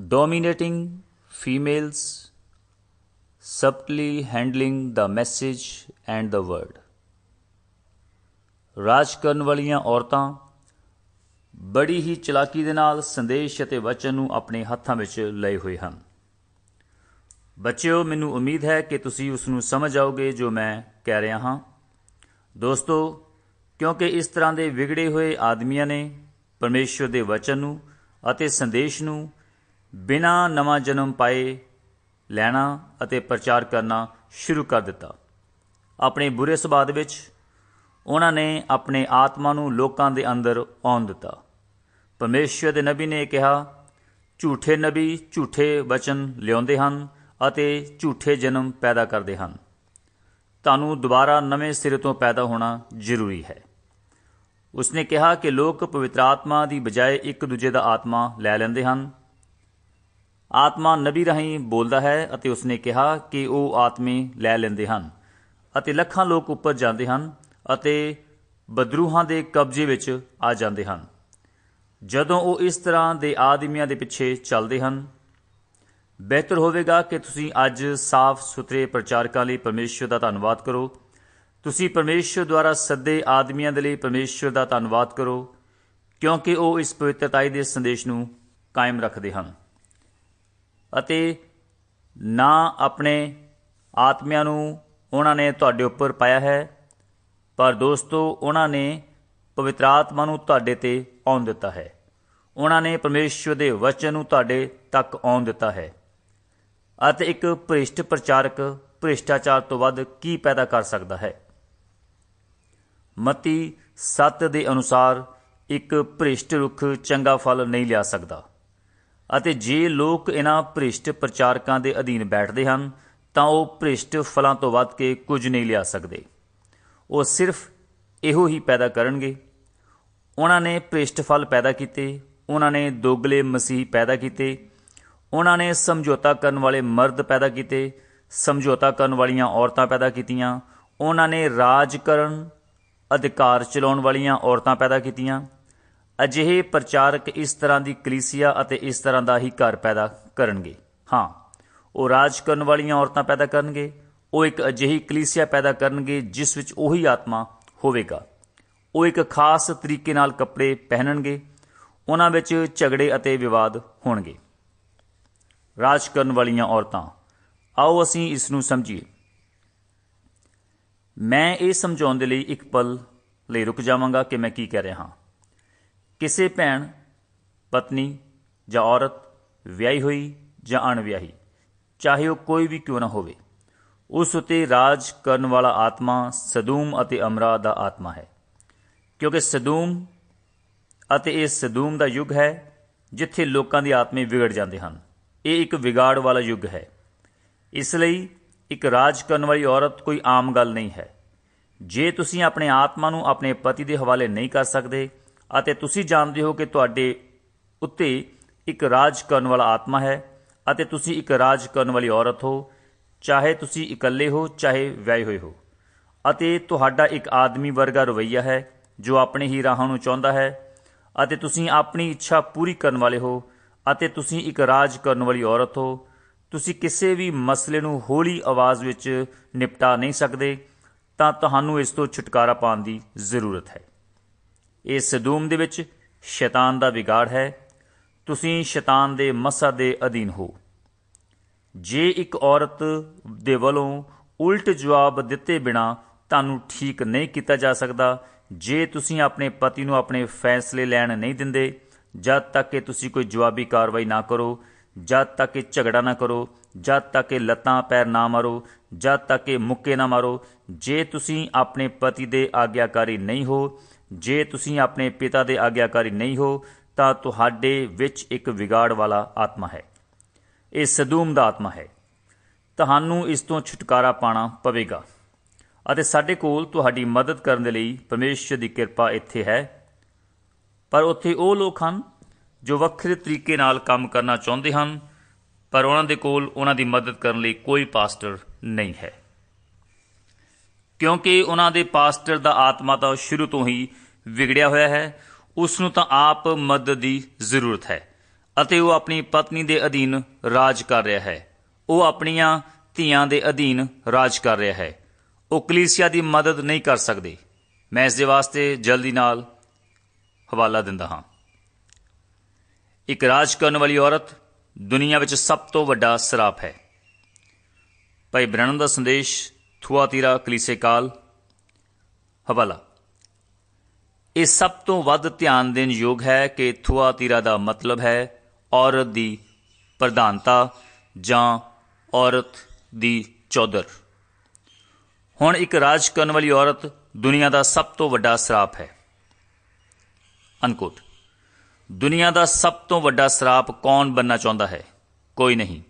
dominating females, subtly handling the message and the word. ਰਾਜ ਕਰਨ ਵਾਲੀਆਂ ਔਰਤਾਂ ਬੜੀ ਹੀ ਚਲਾਕੀ ਦੇ ਨਾਲ ਸੰਦੇਸ਼ ਅਤੇ ਵਚਨ ਨੂੰ ਆਪਣੇ ਹੱਥਾਂ ਵਿੱਚ ਲਏ ਹੋਏ ਹਨ। ਬੱਚਿਓ, ਮੈਨੂੰ ਉਮੀਦ ਹੈ ਕਿ ਤੁਸੀਂ ਉਸ ਨੂੰ ਸਮਝ ਆਓਗੇ ਜੋ ਮੈਂ ਕਹਿ ਰਿਹਾ ਹਾਂ। ਦੋਸਤੋ, ਕਿਉਂਕਿ ਇਸ ਤਰ੍ਹਾਂ ਦੇ ਵਿਗੜੇ ਹੋਏ ਆਦਮੀਆਂ ਨੇ ਪਰਮੇਸ਼ਵਰ ਦੇ ਵਚਨ ਨੂੰ ਅਤੇ ਸੰਦੇਸ਼ ਨੂੰ ਬਿਨਾਂ ਨਵਾਂ ਜਨਮ ਪਾਏ ਲੈਣਾ ਅਤੇ ਪ੍ਰਚਾਰ ਕਰਨਾ ਸ਼ੁਰੂ ਕਰ ਦਿੱਤਾ। ਆਪਣੇ ਬੁਰੇ ਸੁਭਾਅ ਦੇ ਵਿੱਚ ਉਹਨਾਂ ਨੇ ਆਪਣੇ ਆਤਮਾ ਨੂੰ ਲੋਕਾਂ ਦੇ ਅੰਦਰ ਆਉਣ ਦਿੱਤਾ। ਪਰਮੇਸ਼ਵਰ ਦੇ ਨਬੀ ਨੇ ਕਿਹਾ, ਝੂਠੇ ਨਬੀ ਝੂਠੇ ਵਚਨ ਲਿਆਉਂਦੇ ਹਨ ਅਤੇ ਝੂਠੇ ਜਨਮ ਪੈਦਾ ਕਰਦੇ ਹਨ। ਤੁਹਾਨੂੰ ਦੁਬਾਰਾ ਨਵੇਂ ਸਿਰੇ ਤੋਂ ਪੈਦਾ ਹੋਣਾ ਜ਼ਰੂਰੀ ਹੈ। ਉਸਨੇ ਕਿਹਾ ਕਿ ਲੋਕ ਪਵਿੱਤਰ ਆਤਮਾ ਦੀ ਬਜਾਏ ਇੱਕ ਦੂਜੇ ਦਾ ਆਤਮਾ ਲੈ ਲੈਂਦੇ ਹਨ ਆਤਮਾ ਨਬੀ ਰਾਹੀਂ ਬੋਲਦਾ ਹੈ ਅਤੇ ਉਸਨੇ ਕਿਹਾ ਕਿ ਉਹ ਆਤਮੇ ਲੈ ਲੈਂਦੇ ਹਨ ਅਤੇ ਲੱਖਾਂ ਲੋਕ ਉੱਪਰ ਜਾਂਦੇ ਹਨ ਅਤੇ ਬਦਰੂਹਾਂ ਦੇ ਕਬਜ਼ੇ ਵਿੱਚ ਆ ਜਾਂਦੇ ਹਨ। ਜਦੋਂ ਉਹ ਇਸ ਤਰ੍ਹਾਂ ਦੇ ਆਦਮੀਆਂ ਦੇ ਪਿੱਛੇ ਚੱਲਦੇ ਹਨ, ਬਿਹਤਰ ਹੋਵੇਗਾ ਕਿ ਤੁਸੀਂ ਅੱਜ ਸਾਫ਼ ਸੁਥਰੇ ਪ੍ਰਚਾਰਕਾਂ ਲਈ ਪਰਮੇਸ਼ਵਰ ਦਾ ਧੰਨਵਾਦ ਕਰੋ। ਤੁਸੀਂ ਪਰਮੇਸ਼ਵਰ ਦੁਆਰਾ ਸੱਦੇ ਆਦਮੀਆਂ ਦੇ ਲਈ ਪਰਮੇਸ਼ਵਰ ਦਾ ਧੰਨਵਾਦ ਕਰੋ ਕਿਉਂਕਿ ਉਹ ਇਸ ਪਵਿੱਤਰਤਾਈ ਦੇ ਸੰਦੇਸ਼ ਨੂੰ ਕਾਇਮ ਰੱਖਦੇ ਹਨ। ਅਤੇ ਨਾ ਆਪਣੇ ਆਤਮਿਆਂ ਨੂੰ ਉਹਨਾਂ ਨੇ ਤੁਹਾਡੇ ਉੱਪਰ ਪਾਇਆ ਹੈ, ਪਰ ਦੋਸਤੋ, ਉਹਨਾਂ ਨੇ ਪਵਿੱਤਰ ਆਤਮਾ ਨੂੰ ਤੁਹਾਡੇ ਤੇ ਆਉਣ ਦਿੱਤਾ ਹੈ। ਉਹਨਾਂ ਨੇ ਪਰਮੇਸ਼ਵਰ ਦੇ ਵਚਨ ਨੂੰ ਤੁਹਾਡੇ ਤੱਕ ਆਉਣ ਦਿੱਤਾ ਹੈ। ਅਤੇ ਇੱਕ ਭ੍ਰਿਸ਼ਟ ਪ੍ਰਚਾਰਕ ਭ੍ਰਿਸ਼ਟਾਚਾਰ ਤੋਂ ਵੱਧ ਕੀ ਪੈਦਾ ਕਰ ਸਕਦਾ ਹੈ? ਮਤੀ 7 ਦੇ ਅਨੁਸਾਰ ਇੱਕ ਭ੍ਰਿਸ਼ਟ ਰੁੱਖ ਚੰਗਾ ਫਲ ਨਹੀਂ ਲਿਆ ਸਕਦਾ। ਅਤੇ ਜੇ ਲੋਕ ਇਹਨਾਂ ਭ੍ਰਿਸ਼ਟ ਪ੍ਰਚਾਰਕਾਂ ਦੇ ਅਧੀਨ ਬੈਠਦੇ ਹਨ, ਤਾਂ ਉਹ ਭ੍ਰਿਸ਼ਟ ਫਲਾਂ ਤੋਂ ਵੱਧ ਕੇ ਕੁਝ ਨਹੀਂ ਲਿਆ ਸਕਦੇ। ਉਹ ਸਿਰਫ ਇਹੋ ਹੀ ਪੈਦਾ ਕਰਨਗੇ। ਉਹਨਾਂ ਨੇ ਭ੍ਰਿਸ਼ਟ ਫਲ ਪੈਦਾ ਕੀਤੇ ਉਹਨਾਂ ਨੇ ਦੋਗਲੇ ਮਸੀਹ ਪੈਦਾ ਕੀਤੇ ਉਹਨਾਂ ਨੇ ਸਮਝੌਤਾ ਕਰਨ ਵਾਲੇ ਮਰਦ ਪੈਦਾ ਕੀਤੇ, ਸਮਝੌਤਾ ਕਰਨ ਵਾਲੀਆਂ ਔਰਤਾਂ ਪੈਦਾ ਕੀਤੀਆਂ ਉਹਨਾਂ ਨੇ ਰਾਜ ਕਰਨ ਅਧਿਕਾਰ ਚਲਾਉਣ ਵਾਲੀਆਂ ਔਰਤਾਂ ਪੈਦਾ ਕੀਤੀਆਂ ਅਜਿਹੇ ਪ੍ਰਚਾਰਕ ਇਸ ਤਰ੍ਹਾਂ ਦੀ ਕਲੀਸਿਆ ਅਤੇ ਇਸ ਤਰ੍ਹਾਂ ਦਾ ਹੀ ਘਰ ਪੈਦਾ ਕਰਨਗੇ। ਹਾਂ, ਉਹ ਰਾਜ ਕਰਨ ਵਾਲੀਆਂ ਔਰਤਾਂ ਪੈਦਾ ਕਰਨਗੇ, ਉਹ ਇੱਕ ਅਜਿਹੀ ਕਲੀਸਿਆ ਪੈਦਾ ਕਰਨਗੇ ਜਿਸ ਵਿੱਚ ਉਹੀ ਆਤਮਾ ਹੋਵੇਗਾ। ਉਹ ਇੱਕ ਖਾਸ ਤਰੀਕੇ ਨਾਲ ਕੱਪੜੇ ਪਹਿਨਣਗੇ, ਉਹਨਾਂ ਵਿੱਚ ਝਗੜੇ ਅਤੇ ਵਿਵਾਦ ਹੋਣਗੇ। ਰਾਜ ਕਰਨ ਵਾਲੀਆਂ ਔਰਤਾਂ, ਆਓ ਅਸੀਂ ਇਸ ਨੂੰ ਸਮਝੀਏ। ਮੈਂ ਇਹ ਸਮਝਾਉਣ ਦੇ ਲਈ ਇੱਕ ਪਲ ਲਈ ਰੁਕ ਜਾਵਾਂਗਾ ਕਿ ਮੈਂ ਕੀ ਕਹਿ ਰਿਹਾ ਹਾਂ। ਕਿਸੇ ਭੈਣ, ਪਤਨੀ ਜਾਂ ਔਰਤ ਵਿਆਹੀ ਹੋਈ ਜਾਂ ਅਣਵਿਆਹੀ, ਚਾਹੇ ਉਹ ਕੋਈ ਵੀ ਕਿਉਂ ਨਾ ਹੋਵੇ, ਉਸ ਉਤੇ ਰਾਜ ਕਰਨ ਵਾਲਾ ਆਤਮਾ ਸਦੂਮ ਅਤੇ ਅਮਰਾ ਦਾ ਆਤਮਾ ਹੈ। ਕਿਉਂਕਿ ਸਦੂਮ ਅਤੇ ਇਹ ਸਦੂਮ ਦਾ ਯੁੱਗ ਹੈ, ਜਿੱਥੇ ਲੋਕਾਂ ਦੀ ਆਤਮੇ ਵਿਗੜ ਜਾਂਦੇ ਹਨ। ਇਹ ਇੱਕ ਵਿਗਾੜ ਵਾਲਾ ਯੁੱਗ ਹੈ। ਇਸ ਲਈ ਇੱਕ ਰਾਜ ਕਰਨ ਵਾਲੀ ਔਰਤ ਕੋਈ ਆਮ ਗੱਲ ਨਹੀਂ ਹੈ। ਜੇ ਤੁਸੀਂ ਆਪਣੇ ਆਤਮਾ ਨੂੰ ਆਪਣੇ ਪਤੀ ਦੇ ਹਵਾਲੇ ਨਹੀਂ ਕਰ ਸਕਦੇ ਅਤੇ ਤੁਸੀਂ ਜਾਣਦੇ ਹੋ ਕਿ ਤੁਹਾਡੇ ਉੱਤੇ ਇੱਕ ਰਾਜ ਕਰਨ ਵਾਲਾ ਆਤਮਾ ਹੈ ਅਤੇ ਤੁਸੀਂ ਇੱਕ ਰਾਜ ਕਰਨ ਵਾਲੀ ਔਰਤ ਹੋ, ਚਾਹੇ ਤੁਸੀਂ ਇਕੱਲੇ ਹੋ, ਚਾਹੇ ਵਿਆਹੇ ਹੋਏ ਹੋ। ਅਤੇ ਤੁਹਾਡਾ ਇੱਕ ਆਦਮੀ ਵਰਗਾ ਰਵਈਆ ਹੈ ਜੋ ਆਪਣੇ ਹੀ ਰਾਹਾਂ ਨੂੰ ਚਾਹੁੰਦਾ ਹੈ ਅਤੇ ਤੁਸੀਂ ਆਪਣੀ ਇੱਛਾ ਪੂਰੀ ਕਰਨ ਵਾਲੇ ਹੋ ਅਤੇ ਤੁਸੀਂ ਇੱਕ ਰਾਜ ਕਰਨ ਵਾਲੀ ਔਰਤ ਹੋ। ਤੁਸੀਂ ਕਿਸੇ ਵੀ ਮਸਲੇ ਨੂੰ ਹੌਲੀ ਆਵਾਜ਼ ਵਿੱਚ ਨਿਪਟਾ ਨਹੀਂ ਸਕਦੇ, ਤਾਂ ਤੁਹਾਨੂੰ ਇਸ ਤੋਂ ਛੁਟਕਾਰਾ ਪਾਉਣ ਦੀ ਜ਼ਰੂਰਤ ਹੈ। ਇਹ ਸਦੂਮ ਦੇ ਵਿੱਚ ਸ਼ੈਤਾਨ ਦਾ ਵਿਗਾੜ ਹੈ। ਤੁਸੀਂ ਸ਼ੈਤਾਨ ਦੇ ਮਸਾ ਦੇ ਅਧੀਨ ਹੋ। ਜੇ ਇੱਕ ਔਰਤ ਦੇ ਵੱਲੋਂ ਉਲਟ ਜਵਾਬ ਦਿੱਤੇ ਬਿਨਾ ਤੁਹਾਨੂੰ ਠੀਕ ਨਹੀਂ ਕੀਤਾ ਜਾ ਸਕਦਾ, ਜੇ ਤੁਸੀਂ ਆਪਣੇ ਪਤੀ ਨੂੰ ਆਪਣੇ ਫੈਸਲੇ ਲੈਣ ਨਹੀਂ ਦਿੰਦੇ, ਜਦ ਤੱਕ ਕਿ ਤੁਸੀਂ ਕੋਈ ਜਵਾਬੀ ਕਾਰਵਾਈ ਨਾ ਕਰੋ, ਜਦ ਤੱਕ ਕਿ ਝਗੜਾ ਨਾ ਕਰੋ, ਜਦ ਤੱਕ ਕਿ ਲੱਤਾਂ ਪੈਰ ਨਾ ਮਾਰੋ, ਜਦ ਤੱਕ ਕਿ ਮੁੱਕੇ ਨਾ ਮਾਰੋ, ਜੇ ਤੁਸੀਂ ਆਪਣੇ ਪਤੀ ਦੇ ਆਗਿਆਕਾਰੀ ਨਹੀਂ ਹੋ ਜੇ ਤੁਸੀਂ ਆਪਣੇ ਪਿਤਾ ਦੇ ਆਗਿਆਕਾਰੀ ਨਹੀਂ ਹੋ, ਤਾਂ ਤੁਹਾਡੇ ਵਿੱਚ ਇੱਕ ਵਿਗਾੜ ਵਾਲਾ ਆਤਮਾ ਹੈ। ਇਹ ਸਦੂਮ ਦਾ ਆਤਮਾ ਹੈ। ਤੁਹਾਨੂੰ ਇਸ ਤੋਂ ਛੁਟਕਾਰਾ ਪਾਣਾ ਪਵੇਗਾ। ਅਤੇ ਸਾਡੇ ਕੋਲ ਤੁਹਾਡੀ ਮਦਦ ਕਰਨ ਦੇ ਲਈ ਪਰਮੇਸ਼ਰ ਦੀ ਕਿਰਪਾ ਇੱਥੇ ਹੈ। ਪਰ ਉੱਥੇ ਉਹ ਲੋਕ ਹਨ ਜੋ ਵੱਖਰੇ ਤਰੀਕੇ ਨਾਲ ਕੰਮ ਕਰਨਾ ਚਾਹੁੰਦੇ ਹਨ, ਪਰ ਉਹਨਾਂ ਦੇ ਕੋਲ ਉਹਨਾਂ ਦੀ ਮਦਦ ਕਰਨ ਲਈ ਕੋਈ ਪਾਸਟਰ ਨਹੀਂ ਹੈ। ਕਿਉਂਕਿ ਉਹਨਾਂ ਦੇ ਪਾਸਟਰ ਦਾ ਆਤਮਾ ਤਾਂ ਸ਼ੁਰੂ ਤੋਂ ਹੀ ਵਿਗੜਿਆ ਹੋਇਆ ਹੈ, ਉਸ ਨੂੰ ਤਾਂ ਆਪ ਮਦਦ ਦੀ ਜ਼ਰੂਰਤ ਹੈ ਅਤੇ ਉਹ ਆਪਣੀ ਪਤਨੀ ਦੇ ਅਧੀਨ ਰਾਜ ਕਰ ਰਿਹਾ ਹੈ। ਉਹ ਆਪਣੀਆਂ ਧੀਆਂ ਦੇ ਅਧੀਨ ਰਾਜ ਕਰ ਰਿਹਾ ਹੈ। ਉਹ ਕਲੀਸਿਆ ਦੀ ਮਦਦ ਨਹੀਂ ਕਰ ਸਕਦੇ। ਮੈਂ ਇਸ ਦੇ ਵਾਸਤੇ ਜਲਦੀ ਨਾਲ ਹਵਾਲਾ ਦਿੰਦਾ ਹਾਂ। ਇੱਕ ਰਾਜ ਕਰਨ ਵਾਲੀ ਔਰਤ ਦੁਨੀਆ ਵਿੱਚ ਸਭ ਤੋਂ ਵੱਡਾ ਸਰਾਪ ਹੈ। ਭਾਈ ਬ੍ਰਹਣ ਦਾ ਸੰਦੇਸ਼ ਥੁਆਤੀਰਾ ਕਲੀਸੇ ਕਾਲ। ਹਵਾਲਾ। ਇਹ ਸਭ ਤੋਂ ਵੱਧ ਧਿਆਨ ਦੇਣ ਯੋਗ ਹੈ ਕਿ ਥੁਆਤੀਰਾ ਦਾ ਮਤਲਬ ਹੈ ਔਰਤ ਦੀ ਪ੍ਰਧਾਨਤਾ ਜਾਂ ਔਰਤ ਦੀ ਚੌਧਰ। ਹੁਣ ਇੱਕ ਰਾਜ ਕਰਨ ਵਾਲੀ ਔਰਤ ਦੁਨੀਆ ਦਾ ਸਭ ਤੋਂ ਵੱਡਾ ਸਰਾਪ ਹੈ। ਅਨਕੋਟ। ਦੁਨੀਆ ਦਾ ਸਭ ਤੋਂ ਵੱਡਾ ਸਰਾਪ ਕੌਣ ਬੰਨਾ ਚਾਹੁੰਦਾ ਹੈ? ਕੋਈ ਨਹੀਂ।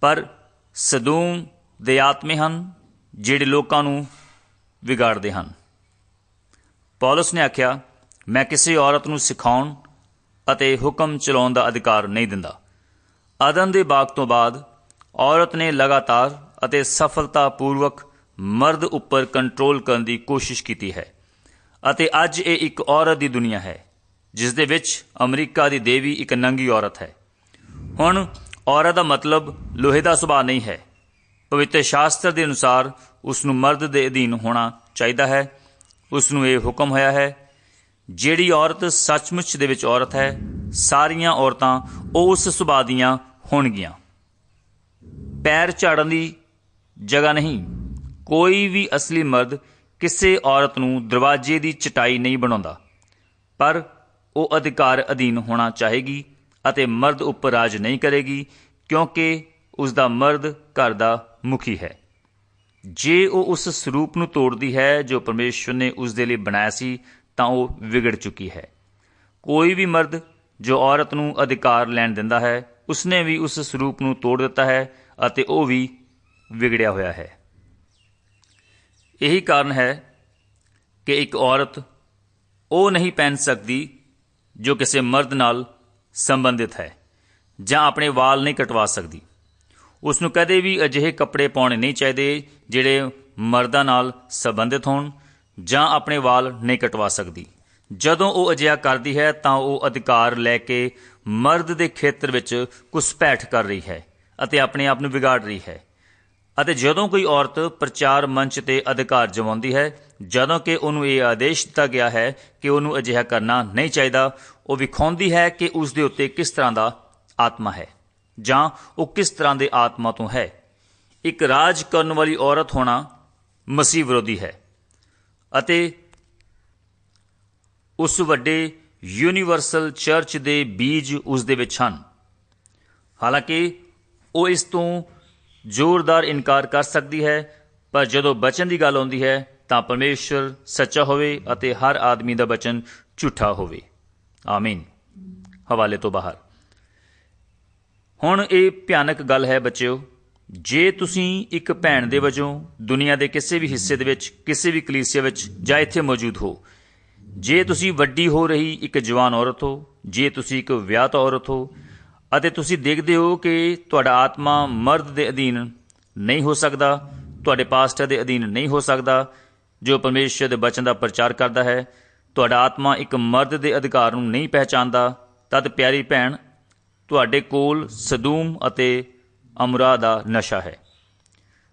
ਪਰ ਸਦੂਮ ਦੇ ਆਤਮੇ ਹਨ ਜਿਹੜੇ ਲੋਕਾਂ ਨੂੰ ਵਿਗਾੜਦੇ ਹਨ। ਪੌਲਸ ਨੇ ਆਖਿਆ, ਮੈਂ ਕਿਸੇ ਔਰਤ ਨੂੰ ਸਿਖਾਉਣ ਅਤੇ ਹੁਕਮ ਚਲਾਉਣ ਦਾ ਅਧਿਕਾਰ ਨਹੀਂ ਦਿੰਦਾ। ਆਦਮ ਦੇ ਬਾਗ ਤੋਂ ਬਾਅਦ ਔਰਤ ਨੇ ਲਗਾਤਾਰ ਅਤੇ ਸਫਲਤਾਪੂਰਵਕ ਮਰਦ ਉੱਪਰ ਕੰਟਰੋਲ ਕਰਨ ਦੀ ਕੋਸ਼ਿਸ਼ ਕੀਤੀ ਹੈ ਅਤੇ ਅੱਜ ਇਹ ਇੱਕ ਔਰਤ ਦੀ ਦੁਨੀਆ ਹੈ, ਜਿਸ ਦੇ ਵਿੱਚ ਅਮਰੀਕਾ ਦੀ ਦੇਵੀ ਇੱਕ ਨੰਗੀ ਔਰਤ ਹੈ। ਹੁਣ ਔਰਤ ਦਾ ਮਤਲਬ ਲੋਹੇ ਦਾ ਸੁਭਾਅ ਨਹੀਂ ਹੈ। ਪਵਿੱਤਰ ਸ਼ਾਸਤਰ ਦੇ ਅਨੁਸਾਰ ਉਸ ਨੂੰ ਮਰਦ ਦੇ ਅਧੀਨ ਹੋਣਾ ਚਾਹੀਦਾ ਹੈ। ਉਸ ਨੂੰ ਇਹ ਹੁਕਮ ਹੋਇਆ ਹੈ, ਜਿਹੜੀ ਔਰਤ ਸੱਚਮੁੱਚ ਦੇ ਵਿੱਚ ਔਰਤ ਹੈ, ਸਾਰੀਆਂ ਔਰਤਾਂ ਉਸ ਸੁਭਾਅ ਦੀਆਂ ਹੋਣਗੀਆਂ। ਪੈਰ ਝਾੜਨ ਦੀ ਜਗ੍ਹਾ ਨਹੀਂ, ਕੋਈ ਵੀ ਅਸਲੀ ਮਰਦ ਕਿਸੇ ਔਰਤ ਨੂੰ ਦਰਵਾਜ਼ੇ ਦੀ ਚਟਾਈ ਨਹੀਂ ਬਣਾਉਂਦਾ, ਪਰ ਉਹ ਅਧਿਕਾਰ ਅਧੀਨ ਹੋਣਾ ਚਾਹੇਗੀ ਅਤੇ ਮਰਦ ਉੱਪਰ ਰਾਜ ਨਹੀਂ ਕਰੇਗੀ, ਕਿਉਂਕਿ ਉਸ ਦਾ ਮਰਦ ਘਰ ਦਾ ਮੁਖੀ ਹੈ। ਜੇ ਉਹ ਉਸ ਸਰੂਪ ਨੂੰ ਤੋੜਦੀ ਹੈ ਜੋ ਪਰਮੇਸ਼ਵਰ ਨੇ ਉਸ ਦੇ ਲਈ ਬਣਾਇਆ ਸੀ, ਤਾਂ ਉਹ ਵਿਗੜ ਚੁੱਕੀ ਹੈ। ਕੋਈ ਵੀ ਮਰਦ ਜੋ ਔਰਤ ਨੂੰ ਅਧਿਕਾਰ ਲੈਣ ਦਿੰਦਾ ਹੈ, ਉਸਨੇ ਵੀ ਉਸ ਸਰੂਪ ਨੂੰ ਤੋੜ ਦਿੱਤਾ ਹੈ ਅਤੇ ਉਹ ਵੀ ਵਿਗੜਿਆ ਹੋਇਆ ਹੈ। ਇਹੀ ਕਾਰਨ ਹੈ ਕਿ ਇੱਕ ਔਰਤ ਉਹ ਨਹੀਂ ਪਹਿਨ ਸਕਦੀ ਜੋ ਕਿਸੇ ਮਰਦ ਨਾਲ ਸੰਬੰਧਿਤ ਹੈ ਜਾਂ ਆਪਣੇ ਵਾਲ ਨਹੀਂ ਕਟਵਾ ਸਕਦੀ। ਉਸ ਨੂੰ ਕਦੇ ਵੀ ਅਜਿਹੇ ਕੱਪੜੇ ਪਾਉਣੇ ਨਹੀਂ ਚਾਹੀਦੇ ਜਿਹੜੇ ਮਰਦਾਂ ਨਾਲ ਸੰਬੰਧਿਤ ਹੋਣ ਜਾਂ ਆਪਣੇ ਵਾਲ ਨਹੀਂ ਕਟਵਾ ਸਕਦੀ। ਜਦੋਂ ਉਹ ਅਜਿਹਾ ਕਰਦੀ ਹੈ ਤਾਂ ਉਹ ਅਧਿਕਾਰ ਲੈ ਕੇ ਮਰਦ ਦੇ ਖੇਤਰ ਵਿੱਚ ਘੁਸਪੈਠ ਕਰ ਰਹੀ ਹੈ ਅਤੇ ਆਪਣੇ ਆਪ ਨੂੰ ਵਿਗਾੜ ਰਹੀ ਹੈ। ਅਤੇ ਜਦੋਂ ਕੋਈ ਔਰਤ ਪ੍ਰਚਾਰ ਮੰਚ ਤੇ ਅਧਿਕਾਰ ਜਮਾਉਂਦੀ ਹੈ, ਜਦੋਂ ਕਿ ਉਹਨੂੰ ਇਹ ਆਦੇਸ਼ ਦਿੱਤਾ ਗਿਆ ਹੈ ਕਿ ਉਹਨੂੰ ਅਜਿਹਾ ਕਰਨਾ ਨਹੀਂ ਚਾਹੀਦਾ, ਉਹ ਵਿਖਾਉਂਦੀ ਹੈ ਕਿ ਉਸ ਦੇ ਉੱਤੇ ਕਿਸ ਤਰ੍ਹਾਂ ਦਾ ਆਤਮਾ ਹੈ। ਜਾਂ ਉਹ ਕਿਸ ਤਰ੍ਹਾਂ ਦੇ ਆਤਮਾ ਤੋਂ ਹੈ? ਇੱਕ ਰਾਜ ਕਰਨ ਵਾਲੀ ਔਰਤ ਹੋਣਾ ਮਸੀਹ ਵਿਰੋਧੀ ਹੈ ਅਤੇ ਉਸ ਵੱਡੇ ਯੂਨੀਵਰਸਲ ਚਰਚ ਦੇ ਬੀਜ ਉਸ ਦੇ ਵਿੱਚ ਹਨ। ਹਾਲਾਂਕਿ ਉਹ ਇਸ ਤੋਂ ਜ਼ੋਰਦਾਰ ਇਨਕਾਰ ਕਰ ਸਕਦੀ ਹੈ, ਪਰ ਜਦੋਂ ਬਚਨ ਦੀ ਗੱਲ ਆਉਂਦੀ ਹੈ, ਤਾਂ ਪਰਮੇਸ਼ਰ ਸੱਚਾ ਹੋਵੇ ਅਤੇ ਹਰ ਆਦਮੀ ਦਾ ਬਚਨ ਝੂਠਾ ਹੋਵੇ। ਆਮੀਨ। ਹਵਾਲੇ ਤੋਂ ਬਾਹਰ। ਹੁਣ ਇਹ ਭਿਆਨਕ ਗੱਲ ਹੈ ਬੱਚਿਓ, ਜੇ ਤੁਸੀਂ ਇੱਕ ਭੈਣ ਦੇ ਵਜੋਂ ਦੁਨੀਆ ਦੇ ਕਿਸੇ ਵੀ ਹਿੱਸੇ ਦੇ ਵਿੱਚ, ਕਿਸੇ ਵੀ ਕਲੀਸਿਆ ਵਿੱਚ ਜਾਂ ਇੱਥੇ ਮੌਜੂਦ ਹੋ, ਜੇ ਤੁਸੀਂ ਵੱਡੀ ਹੋ ਰਹੀ ਇੱਕ ਜਵਾਨ ਔਰਤ ਹੋ, ਜੇ ਤੁਸੀਂ ਇੱਕ ਵਿਆਹਤ ਔਰਤ ਹੋ, ਅਤੇ ਤੁਸੀਂ ਦੇਖਦੇ ਹੋ ਕਿ ਤੁਹਾਡਾ ਆਤਮਾ ਮਰਦ ਦੇ ਅਧੀਨ ਨਹੀਂ ਹੋ ਸਕਦਾ, ਤੁਹਾਡੇ ਪਾਸਟਰ ਦੇ ਅਧੀਨ ਨਹੀਂ ਹੋ ਸਕਦਾ, ਜੋ ਪਰਮੇਸ਼ਰ ਦੇ ਬਚਨ ਦਾ ਪ੍ਰਚਾਰ ਕਰਦਾ ਹੈ, ਤੁਹਾਡਾ ਆਤਮਾ ਇੱਕ ਮਰਦ ਦੇ ਅਧਿਕਾਰ ਨੂੰ ਨਹੀਂ ਪਹਿਚਾਨਦਾ, ਤਦ ਪਿਆਰੀ ਭੈਣ ਤੁਹਾਡੇ ਕੋਲ ਸਦੂਮ ਅਤੇ ਅਮਰਾ ਦਾ ਨਸ਼ਾ ਹੈ।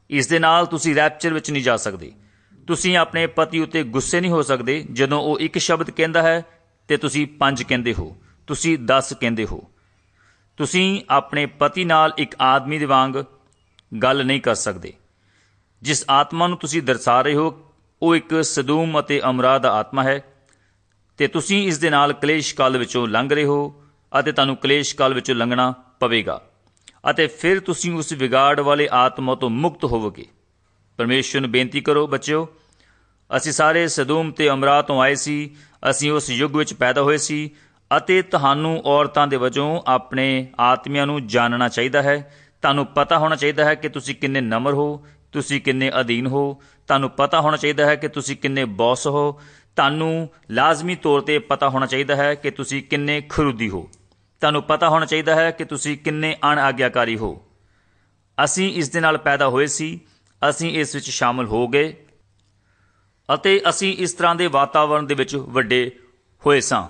ਇਸ ਦੇ ਨਾਲ ਤੁਸੀਂ ਰੈਪਚਰ ਵਿੱਚ ਨਹੀਂ ਜਾ ਸਕਦੇ। ਤੁਸੀਂ ਆਪਣੇ ਪਤੀ ਉੱਤੇ ਗੁੱਸੇ ਨਹੀਂ ਹੋ ਸਕਦੇ, ਜਦੋਂ ਉਹ ਇੱਕ ਸ਼ਬਦ ਕਹਿੰਦਾ ਹੈ ਤੇ ਤੁਸੀਂ ਪੰਜ ਕਹਿੰਦੇ ਹੋ, ਤੁਸੀਂ 10 ਕਹਿੰਦੇ ਹੋ। ਤੁਸੀਂ ਆਪਣੇ ਪਤੀ ਨਾਲ ਇੱਕ ਆਦਮੀ ਦੇ ਵਾਂਗ ਗੱਲ ਨਹੀਂ ਕਰ ਸਕਦੇ। ਜਿਸ ਆਤਮਾ ਨੂੰ ਤੁਸੀਂ ਦਰਸਾ ਰਹੇ ਹੋ, ਉਹ ਇੱਕ ਸਦੂਮ ਅਤੇ ਅਮਰਾ ਦਾ ਆਤਮਾ ਹੈ ਤੇ ਤੁਸੀਂ ਇਸ ਦੇ ਨਾਲ ਕਲੇਸ਼ ਕਾਲ ਵਿੱਚੋਂ ਲੰਘ ਰਹੇ ਹੋ ਅਤੇ ਤੁਹਾਨੂੰ ਕਲੇਸ਼ ਕਾਲ ਵਿੱਚੋਂ ਲੰਘਣਾ ਪਵੇਗਾ। ਅਤੇ ਫਿਰ ਤੁਸੀਂ ਉਸ ਵਿਗਾੜ ਵਾਲੇ ਆਤਮਾ ਤੋਂ ਮੁਕਤ ਹੋਵੋਗੇ। ਪਰਮੇਸ਼ਰ ਨੂੰ ਬੇਨਤੀ ਕਰੋ, ਬੱਚਿਓ, ਅਸੀਂ ਸਾਰੇ ਸਦੂਮ ਤੇ ਅਮਰਾ ਤੋਂ ਆਏ ਸੀ, ਅਸੀਂ ਉਸ ਯੁੱਗ ਵਿੱਚ ਪੈਦਾ ਹੋਏ ਸੀ, ਅਤੇ ਤੁਹਾਨੂੰ ਔਰਤਾਂ ਦੇ ਵਜੋਂ ਆਪਣੇ ਆਤਮਿਆਂ ਨੂੰ ਜਾਣਨਾ ਚਾਹੀਦਾ ਹੈ। ਤੁਹਾਨੂੰ ਪਤਾ ਹੋਣਾ ਚਾਹੀਦਾ ਹੈ ਕਿ ਤੁਸੀਂ ਕਿੰਨੇ ਨਮਰ ਹੋ, ਤੁਸੀਂ ਕਿੰਨੇ ਅਧੀਨ ਹੋ। ਤੁਹਾਨੂੰ ਪਤਾ ਹੋਣਾ ਚਾਹੀਦਾ ਹੈ ਕਿ ਤੁਸੀਂ ਕਿੰਨੇ ਬੌਸ ਹੋ। ਤੁਹਾਨੂੰ ਲਾਜ਼ਮੀ ਤੌਰ ਤੇ ਪਤਾ ਹੋਣਾ ਚਾਹੀਦਾ ਹੈ ਕਿ ਤੁਸੀਂ ਕਿੰਨੇ ਖਰੂਦੀ ਹੋ। ਤੁਹਾਨੂੰ ਪਤਾ ਹੋਣਾ ਚਾਹੀਦਾ ਹੈ ਕਿ ਤੁਸੀਂ ਕਿੰਨੇ ਅਣ ਆਗਿਆਕਾਰੀ ਹੋ। ਅਸੀਂ ਇਸ ਦੇ ਨਾਲ ਪੈਦਾ ਹੋਏ ਸੀ। ਅਸੀਂ ਇਸ ਵਿੱਚ ਸ਼ਾਮਲ ਹੋ ਗਏ ਅਤੇ ਅਸੀਂ ਇਸ ਤਰ੍ਹਾਂ ਦੇ ਵਾਤਾਵਰਣ ਦੇ ਵਿੱਚ ਵੱਡੇ ਹੋਏ ਸਾਂ।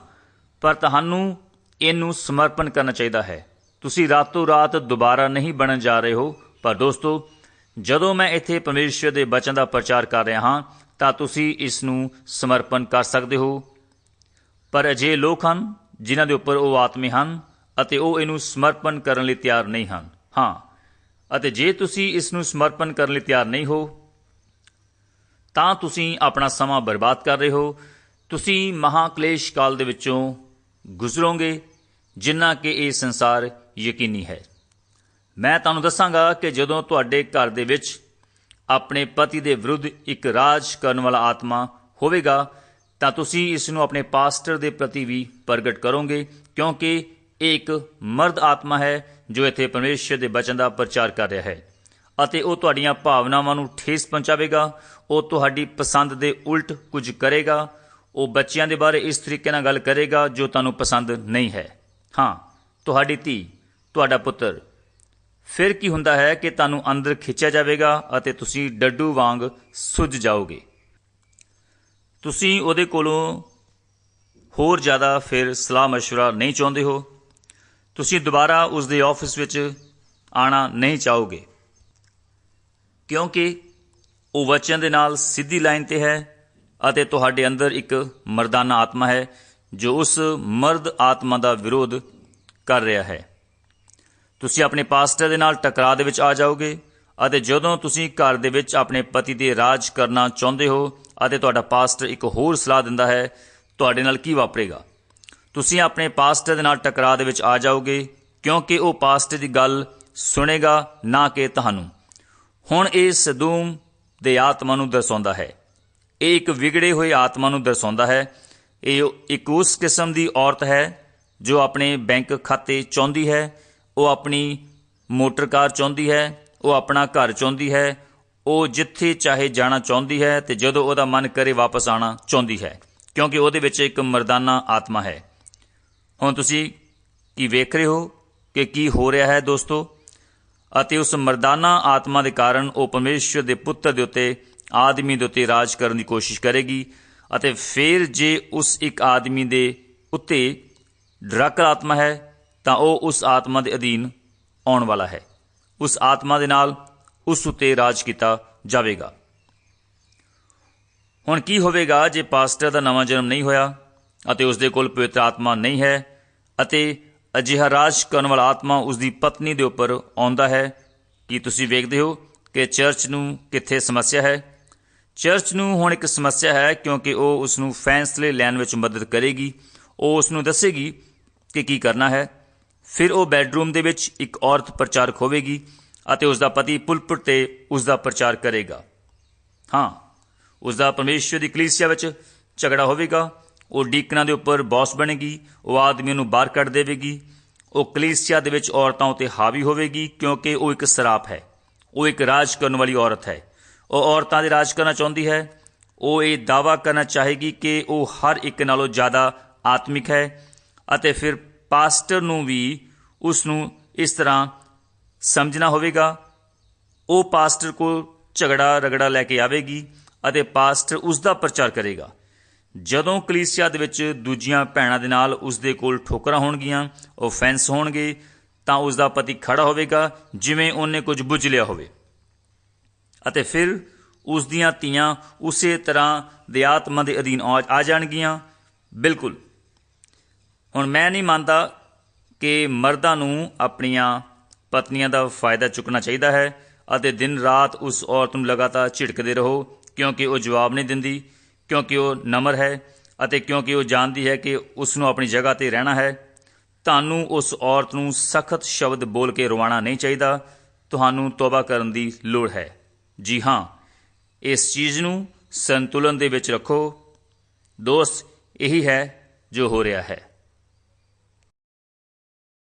ਪਰ ਤੁਹਾਨੂੰ ਇਹਨੂੰ ਸਮਰਪਣ ਕਰਨਾ ਚਾਹੀਦਾ ਹੈ। ਤੁਸੀਂ ਰਾਤੋਂ ਰਾਤ ਦੁਬਾਰਾ ਨਹੀਂ ਬਣਨ ਜਾ ਰਹੇ ਹੋ। ਪਰ ਦੋਸਤੋ, ਜਦੋਂ ਮੈਂ ਇੱਥੇ ਪਰਮੇਸ਼ਰ ਦੇ ਬਚਨ ਦਾ ਪ੍ਰਚਾਰ ਕਰ ਰਿਹਾ ਹਾਂ, ਤਾਂ ਤੁਸੀਂ ਇਸ ਨੂੰ ਸਮਰਪਣ ਕਰ ਸਕਦੇ ਹੋ। ਪਰ ਅਜੇ ਲੋਕ ਹਨ ਜਿਨ੍ਹਾਂ ਦੇ ਉੱਪਰ ਉਹ ਆਤਮੇ ਹਨ ਅਤੇ ਉਹ ਇਹਨੂੰ ਸਮਰਪਣ ਕਰਨ ਲਈ ਤਿਆਰ ਨਹੀਂ ਹਨ। ਹਾਂ, ਅਤੇ ਜੇ ਤੁਸੀਂ ਇਸ ਨੂੰ ਸਮਰਪਣ ਕਰਨ ਲਈ ਤਿਆਰ ਨਹੀਂ ਹੋ, ਤਾਂ ਤੁਸੀਂ ਆਪਣਾ ਸਮਾਂ ਬਰਬਾਦ ਕਰ ਰਹੇ ਹੋ। ਤੁਸੀਂ ਮਹਾਕਲੇਸ਼ ਕਾਲ ਦੇ ਵਿੱਚੋਂ ਗੁਜ਼ਰੋਗੇ, ਜਿੰਨਾ ਕਿ ਇਹ ਸੰਸਾਰ ਯਕੀਨੀ ਹੈ। ਮੈਂ ਤੁਹਾਨੂੰ ਦੱਸਾਂਗਾ ਕਿ ਜਦੋਂ ਤੁਹਾਡੇ ਘਰ ਦੇ ਵਿੱਚ ਆਪਣੇ ਪਤੀ ਦੇ ਵਿਰੁੱਧ ਇੱਕ ਰਾਜ ਕਰਨ ਵਾਲਾ ਆਤਮਾ ਹੋਵੇਗਾ ਤਾਂ ਤੁਸੀਂ ਇਸ ਨੂੰ ਆਪਣੇ ਪਾਸਟਰ ਦੇ ਪ੍ਰਤੀ ਵੀ ਪ੍ਰਗਟ ਕਰੋਗੇ, ਕਿਉਂਕਿ ਇਹ ਇੱਕ ਮਰਦ ਆਤਮਾ ਹੈ ਜੋ ਇੱਥੇ ਪਰਮੇਸ਼ਰ ਦੇ ਬਚਨ ਦਾ ਪ੍ਰਚਾਰ ਕਰ ਰਿਹਾ ਹੈ। ਅਤੇ ਉਹ ਤੁਹਾਡੀਆਂ ਭਾਵਨਾਵਾਂ ਨੂੰ ਠੇਸ ਪਹੁੰਚਾਵੇਗਾ, ਉਹ ਤੁਹਾਡੀ ਪਸੰਦ ਦੇ ਉਲਟ ਕੁਝ ਕਰੇਗਾ, ਉਹ ਬੱਚਿਆਂ ਦੇ ਬਾਰੇ ਇਸ ਤਰੀਕੇ ਨਾਲ ਗੱਲ ਕਰੇਗਾ ਜੋ ਤੁਹਾਨੂੰ ਪਸੰਦ ਨਹੀਂ ਹੈ। ਹਾਂ, ਤੁਹਾਡੀ ਧੀ, ਤੁਹਾਡਾ ਪੁੱਤਰ। ਫਿਰ ਕੀ ਹੁੰਦਾ ਹੈ ਕਿ ਤੁਹਾਨੂੰ ਅੰਦਰ ਖਿੱਚਿਆ ਜਾਵੇਗਾ ਅਤੇ ਤੁਸੀਂ ਡੱਡੂ ਵਾਂਗ ਸੁੱਜ ਜਾਓਗੇ। ਤੁਸੀਂ ਉਹਦੇ ਕੋਲੋਂ ਹੋਰ ਜ਼ਿਆਦਾ ਫਿਰ ਸਲਾਹ مشورہ ਨਹੀਂ ਚਾਹੁੰਦੇ ਹੋ ਤੁਸੀਂ ਦੁਬਾਰਾ ਉਸ ਦੇ ਆਫਿਸ ਵਿੱਚ ਆਣਾ ਨਹੀਂ ਚਾਹੋਗੇ ਕਿਉਂਕਿ ਉਹ ਵਚਨ ਦੇ ਨਾਲ ਸਿੱਧੀ ਲਾਈਨ ਤੇ ਹੈ ਅਤੇ ਤੁਹਾਡੇ ਅੰਦਰ ਇੱਕ ਮਰਦਾਨਾ ਆਤਮਾ ਹੈ ਜੋ ਉਸ ਮਰਦ ਆਤਮਾ ਦਾ ਵਿਰੋਧ ਕਰ ਰਿਹਾ ਹੈ ਤੁਸੀਂ ਆਪਣੇ ਪਾਸਟਰ ਦੇ ਨਾਲ ਟਕਰਾਅ ਦੇ ਵਿੱਚ ਆ ਜਾਓਗੇ ਅਤੇ ਜਦੋਂ ਤੁਸੀਂ ਘਰ ਦੇ ਵਿੱਚ ਆਪਣੇ ਪਤੀ ਦੇ ਰਾਜ ਕਰਨਾ ਚਾਹੁੰਦੇ ਹੋ ਅਤੇ ਤੁਹਾਡਾ ਪਾਸਟਰ ਇੱਕ ਹੋਰ ਸਲਾਹ ਦਿੰਦਾ ਹੈ, ਤੁਹਾਡੇ ਨਾਲ ਕੀ ਵਾਪਰੇਗਾ? ਤੁਸੀਂ ਆਪਣੇ ਪਾਸਟਰ ਦੇ ਨਾਲ ਟਕਰਾਅ ਦੇ ਵਿੱਚ ਆ ਜਾਓਗੇ, ਕਿਉਂਕਿ ਉਹ ਪਾਸਟਰ ਦੀ ਗੱਲ ਸੁਣੇਗਾ, ਨਾ ਕਿ ਤੁਹਾਨੂੰ। ਹੁਣ ਇਹ ਸਦੂਮ ਦੇ ਆਤਮਾ ਨੂੰ ਦਰਸਾਉਂਦਾ ਹੈ। ਇਹ ਇੱਕ ਵਿਗੜੇ ਹੋਏ ਆਤਮਾ ਨੂੰ ਦਰਸਾਉਂਦਾ ਹੈ। ਇਹ ਇੱਕ ਉਸ ਕਿਸਮ ਦੀ ਔਰਤ ਹੈ ਜੋ ਆਪਣੇ ਬੈਂਕ ਖਾਤੇ ਚਾਹੁੰਦੀ ਹੈ, ਉਹ ਆਪਣੀ ਮੋਟਰ ਕਾਰ ਚਾਹੁੰਦੀ ਹੈ ਉਹ ਆਪਣਾ ਘਰ ਚਾਹੁੰਦੀ ਹੈ, ਉਹ ਜਿੱਥੇ ਚਾਹੇ ਜਾਣਾ ਚਾਹੁੰਦੀ ਹੈ ਤੇ ਜਦੋਂ ਉਹਦਾ ਮਨ ਕਰੇ ਵਾਪਸ ਆਣਾ ਚਾਹੁੰਦੀ ਹੈ, ਕਿਉਂਕਿ ਉਹਦੇ ਵਿੱਚ ਇੱਕ ਮਰਦਾਨਾ ਆਤਮਾ ਹੈ। ਹੁਣ ਤੁਸੀਂ ਕੀ ਵੇਖ ਰਹੇ ਹੋ ਕਿ ਕੀ ਹੋ ਰਿਹਾ ਹੈ ਦੋਸਤੋ? ਅਤੇ ਉਸ ਮਰਦਾਨਾ ਆਤਮਾ ਦੇ ਕਾਰਨ ਉਹ ਪਰਮੇਸ਼ਰ ਦੇ ਪੁੱਤਰ ਦੇ ਉੱਤੇ, ਆਦਮੀ ਦੇ ਉੱਤੇ ਰਾਜ ਕਰਨ ਦੀ ਕੋਸ਼ਿਸ਼ ਕਰੇਗੀ ਅਤੇ ਫਿਰ ਜੇ ਉਸ ਇੱਕ ਆਦਮੀ ਦੇ ਉੱਤੇ ਡਰਕ ਆਤਮਾ ਹੈ, ਤਾਂ ਉਹ ਉਸ ਆਤਮਾ ਦੇ ਅਧੀਨ ਆਉਣ ਵਾਲਾ ਹੈ। ਉਸ ਆਤਮਾ ਦੇ ਨਾਲ ਉਸ ਉੱਤੇ ਰਾਜ ਕੀਤਾ ਜਾਵੇਗਾ। ਹੁਣ ਕੀ ਹੋਵੇਗਾ ਜੇ ਪਾਸਟਰ ਦਾ ਨਵਾਂ ਜਨਮ ਨਹੀਂ ਹੋਇਆ ਅਤੇ ਉਸ ਦੇ ਕੋਲ ਪਵਿੱਤਰ ਆਤਮਾ ਨਹੀਂ ਹੈ ਅਤੇ ਅਜਿਹਾ ਰਾਜ ਕਰਨ ਵਾਲਾ ਆਤਮਾ ਉਸ ਦੀ ਪਤਨੀ ਦੇ ਉੱਪਰ ਆਉਂਦਾ ਹੈ? ਕੀ ਤੁਸੀਂ ਵੇਖਦੇ ਹੋ ਕਿ ਚਰਚ ਨੂੰ ਕਿੱਥੇ ਸਮੱਸਿਆ ਹੈ? ਚਰਚ ਨੂੰ ਹੁਣ ਇੱਕ ਸਮੱਸਿਆ ਹੈ ਕਿਉਂਕਿ ਉਹ ਉਸ ਨੂੰ ਫੈਸਲੇ ਲੈਣ ਵਿੱਚ ਮਦਦ ਕਰੇਗੀ। ਉਹ ਉਸ ਨੂੰ ਦੱਸੇਗੀ ਕਿ ਕੀ ਕਰਨਾ ਹੈ। ਫਿਰ ਉਹ ਬੈੱਡਰੂਮ ਦੇ ਵਿੱਚ ਇੱਕ ਔਰਤ ਪ੍ਰਚਾਰਕ ਹੋਵੇਗੀ ਅਤੇ ਉਸ ਦਾ ਪਤੀ ਪੁਲਪੁਰ ਤੇ ਉਸ ਦਾ ਪ੍ਰਚਾਰ ਕਰੇਗਾ। ਹਾਂ ਉਸ ਦਾ ਪਰਮੇਸ਼ਰ ਦੀ ਕਲੀਸਿਆ ਵਿੱਚ ਝਗੜਾ ਹੋਵੇਗਾ, ਉਹ ਡੀਕਨਾਂ ਦੇ ਉੱਪਰ ਬੌਸ ਬਣੇਗੀ, ਉਹ ਆਦਮੀ ਨੂੰ ਬਾਹਰ ਕੱਢ ਦੇਵੇਗੀ, ਉਹ ਕਲੀਸਿਆ ਦੇ ਵਿੱਚ ਔਰਤਾਂ ਉਤੇ ਹਾਵੀ ਹੋਵੇਗੀ ਕਿਉਂਕਿ ਉਹ ਇੱਕ ਸਰਾਪ ਹੈ, ਉਹ ਇੱਕ ਰਾਜ ਕਰਨ ਵਾਲੀ ਔਰਤ ਹੈ। ਉਹ ਔਰਤਾਂ ਦੇ ਰਾਜ ਕਰਨਾ ਚਾਹੁੰਦੀ ਹੈ, ਉਹ ਇਹ ਦਾਵਾ ਕਰਨਾ ਚਾਹੇਗੀ ਕਿ ਉਹ ਹਰ ਇੱਕ ਨਾਲੋਂ ਜ਼ਿਆਦਾ ਆਤਮਿਕ ਹੈ ਅਤੇ ਫਿਰ ਪਾਸਟਰ ਨੂੰ ਵੀ ਉਸ ਨੂੰ ਇਸ ਤਰ੍ਹਾਂ ਸਮਝਣਾ ਹੋਵੇਗਾ, ਉਹ ਪਾਸਟਰ ਕੋਲ ਝਗੜਾ ਰਗੜਾ ਲੈ ਕੇ ਆਵੇਗੀ ਅਤੇ ਪਾਸਟਰ ਉਸ ਦਾ ਪ੍ਰਚਾਰ ਕਰੇਗਾ। ਜਦੋਂ ਕਲੀਸਿਆ ਦੇ ਵਿੱਚ ਦੂਜੀਆਂ ਭੈਣਾਂ ਦੇ ਨਾਲ ਉਸ ਦੇ ਕੋਲ ਠੋਕਰਾਂ ਹੋਣਗੀਆਂ ਆਫੈਂਸ ਹੋਣਗੇ, ਤਾਂ ਉਸ ਦਾ ਪਤੀ ਖੜਾ ਹੋਵੇਗਾ, ਜਿਵੇਂ ਉਹਨੇ ਕੁਝ ਬੁੱਝ ਲਿਆ ਹੋਵੇ। ਅਤੇ ਫਿਰ ਉਸ ਦੀਆਂ ਧੀਆਂ ਉਸੇ ਤਰ੍ਹਾਂ ਦੇ ਆਤਮਾ ਦੇ ਅਧੀਨ ਆ ਜਾਣਗੀਆਂ। ਬਿਲਕੁਲ। ਹੁਣ ਮੈਂ ਨਹੀਂ ਮੰਨਦਾ ਕਿ ਮਰਦਾਂ ਨੂੰ ਆਪਣੀਆਂ ਪਤਨੀਆਂ ਦਾ ਫਾਇਦਾ ਚੁੱਕਣਾ ਚਾਹੀਦਾ ਹੈ ਅਤੇ ਦਿਨ ਰਾਤ ਉਸ ਔਰਤ ਨੂੰ ਲਗਾਤਾਰ ਝਿੜਕਦੇ ਰਹੋ, ਕਿਉਂਕਿ ਉਹ ਜਵਾਬ ਨਹੀਂ ਦਿੰਦੀ, ਕਿਉਂਕਿ ਉਹ ਨਮਰ ਹੈ ਅਤੇ ਕਿਉਂਕਿ ਉਹ ਜਾਣਦੀ ਹੈ ਕਿ ਉਸ ਨੂੰ ਆਪਣੀ ਜਗ੍ਹਾ ਤੇ ਰਹਿਣਾ ਹੈ। ਤੁਹਾਨੂੰ ਉਸ ਔਰਤ ਨੂੰ ਸਖਤ ਸ਼ਬਦ ਬੋਲ ਕੇ ਰਵਾਣਾ ਨਹੀਂ ਚਾਹੀਦਾ। ਤੁਹਾਨੂੰ ਤੋਬਾ ਕਰਨ ਦੀ ਲੋੜ ਹੈ। ਜੀ ਹਾਂ, ਇਸ ਚੀਜ਼ ਨੂੰ ਸੰਤੁਲਨ ਦੇ ਵਿੱਚ ਰੱਖੋ। ਦੋਸਤ, ਇਹੀ ਹੈ ਜੋ ਹੋ ਰਿਹਾ ਹੈ।